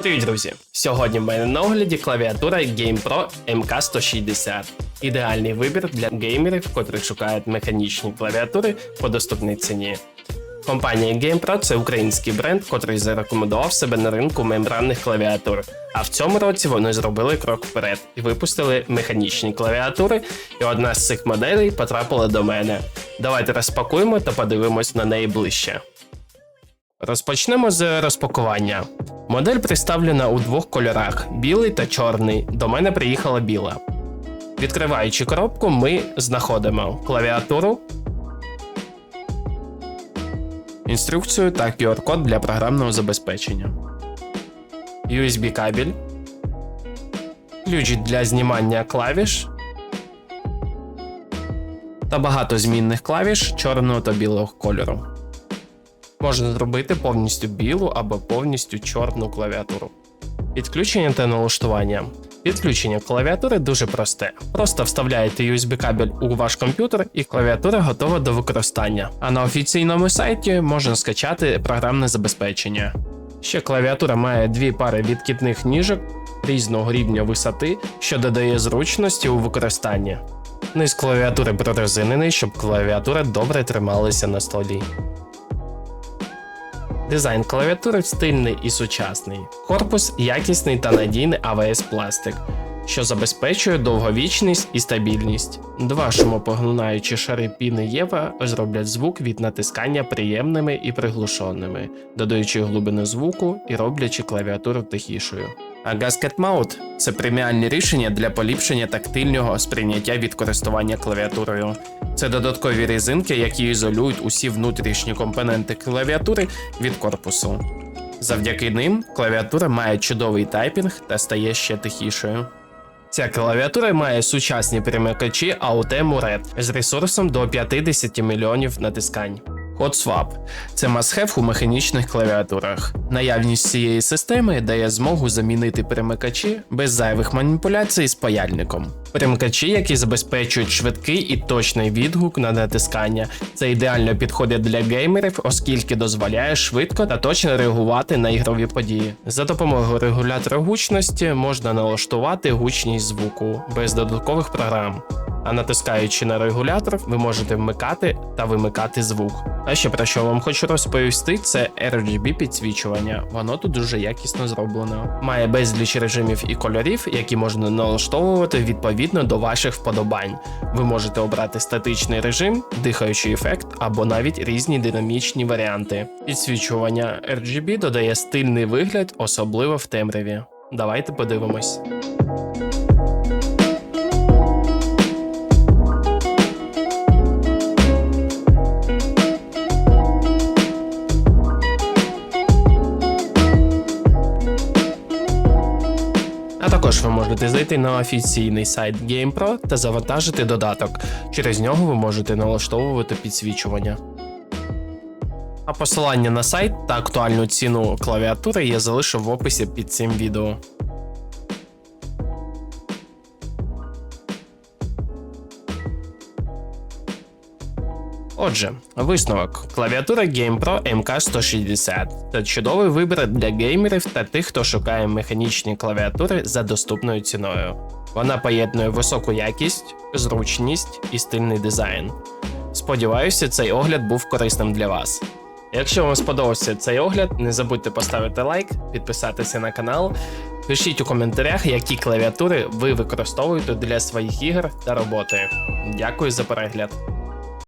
Привіт, друзі! Сьогодні в мене на огляді клавіатура GamePro MK160. Ідеальний вибір для геймерів, котрі шукають механічні клавіатури по доступній ціні. Компанія GamePro це український бренд, котрий зарекомендував себе на ринку мембранних клавіатур. А в цьому році вони зробили крок вперед і випустили механічні клавіатури, і одна з цих моделей потрапила до мене. Давайте розпакуємо та подивимось на неї ближче. Розпочнемо з розпакування. Модель представлена у двох кольорах: білий та чорний. До мене приїхала біла. Відкриваючи коробку, ми знаходимо клавіатуру, інструкцію та QR-код для програмного забезпечення, USB кабель, ключ для знімання клавіш та багато змінних клавіш чорного та білого кольору. Можна зробити повністю білу або повністю чорну клавіатуру. Підключення та налаштування. Підключення клавіатури дуже просте. Просто вставляєте USB кабель у ваш комп'ютер і клавіатура готова до використання. А на офіційному сайті можна скачати програмне забезпечення. Ще клавіатура має дві пари відкидних ніжок різного рівня висоти, що додає зручності у використанні. Низ клавіатури прорезинений, щоб клавіатура добре трималася на столі. Дизайн клавіатури стильний і сучасний. Корпус якісний та надійний АВС пластик, що забезпечує довговічність і стабільність. Два шумопоглинаючі шари піни Єва зроблять звук від натискання приємними і приглушеними, додаючи глибину звуку і роблячи клавіатуру тихішою. А Gasket Mount – це преміальне рішення для поліпшення тактильного сприйняття від користування клавіатурою. Це додаткові резинки, які ізолюють усі внутрішні компоненти клавіатури від корпусу. Завдяки ним клавіатура має чудовий тайпінг та стає ще тихішою. Ця клавіатура має сучасні перемикачі AUT Muret з ресурсом до 50 мільйонів натискань. HotSwap – це must-have у механічних клавіатурах. Наявність цієї системи дає змогу замінити перемикачі без зайвих маніпуляцій з паяльником. Перемикачі, які забезпечують швидкий і точний відгук на натискання, це ідеально підходить для геймерів, оскільки дозволяє швидко та точно реагувати на ігрові події. За допомогою регулятора гучності можна налаштувати гучність звуку без додаткових програм. А натискаючи на регулятор, ви можете вмикати та вимикати звук. А ще про що вам хочу розповісти, це RGB підсвічування. Воно тут дуже якісно зроблено. Має безліч режимів і кольорів, які можна налаштовувати відповідно до ваших вподобань. Ви можете обрати статичний режим, дихаючий ефект або навіть різні динамічні варіанти. Підсвічування RGB додає стильний вигляд, особливо в темряві. Давайте подивимось. Також ви можете зайти на офіційний сайт GamePro та завантажити додаток. Через нього ви можете налаштовувати підсвічування. А посилання на сайт та актуальну ціну клавіатури я залишу в описі під цим відео. Отже, висновок. Клавіатура GamePro MK160 це чудовий вибір для геймерів та тих, хто шукає механічні клавіатури за доступною ціною. Вона поєднує високу якість, зручність і стильний дизайн. Сподіваюся, цей огляд був корисним для вас. Якщо вам сподобався цей огляд, не забудьте поставити лайк, підписатися на канал. Пишіть у коментарях, які клавіатури ви використовуєте для своїх ігор та роботи. Дякую за перегляд.